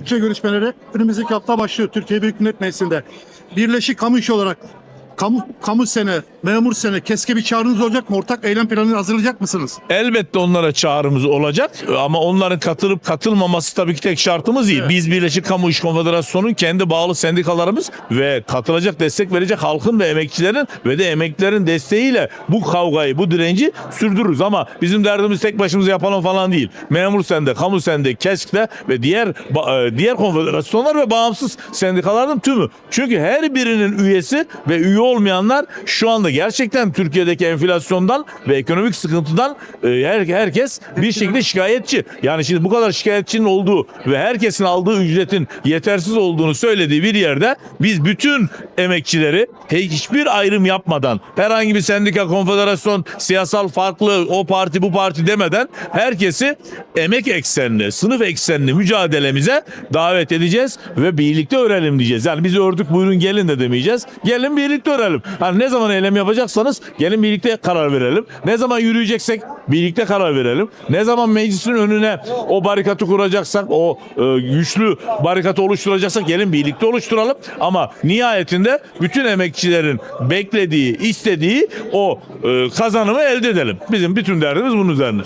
bütçe görüşmeleri önümüzdeki hafta başlıyor Türkiye Büyük Millet Meclisi'nde. Birleşik Kamu İşi olarak kamu, kamu sene, memur sene, keske bir çağrınız olacak mı? Ortak eylem planını hazırlayacak mısınız? Elbette onlara çağrımız olacak ama onların katılıp katılmaması tabii ki tek şartımız değil. Biz Birleşik Kamu İş Konfederasyonu'nun kendi bağlı sendikalarımız ve katılacak destek verecek halkın ve emekçilerin ve de emeklilerin desteğiyle bu kavgayı, bu direnci sürdürürüz ama bizim derdimiz tek başımıza yapalım falan değil. Memur sende, kamu sende, KESK'te ve diğer e, diğer konfederasyonlar ve bağımsız sendikaların tümü. Çünkü her birinin üyesi ve üye olmayanlar şu anda gerçekten Türkiye'deki enflasyondan ve ekonomik sıkıntıdan e, her, herkes bir şekilde şikayetçi. Yani şimdi bu kadar şikayetçinin olduğu ve herkesin aldığı ücretin yetersiz olduğunu söylediği bir yerde biz bütün emekçileri hiçbir ayrım yapmadan herhangi bir sendika, konfederasyon, siyasal farklı o parti bu parti demeden herkesi emek eksenli, sınıf eksenli mücadelemize davet edeceğiz ve birlikte örelim diyeceğiz. Yani biz ördük buyurun gelin de demeyeceğiz. Gelin birlikte örelim. Hani ne zaman eylem yapacaksanız gelin birlikte karar verelim. Ne zaman yürüyeceksek birlikte karar verelim. Ne zaman meclisin önüne o barikatı kuracaksak, o e, güçlü barikatı oluşturacaksak gelin birlikte oluşturalım. Ama nihayetinde bütün emekçilerin beklediği, istediği o e, kazanımı elde edelim. Bizim bütün derdimiz bunun üzerine.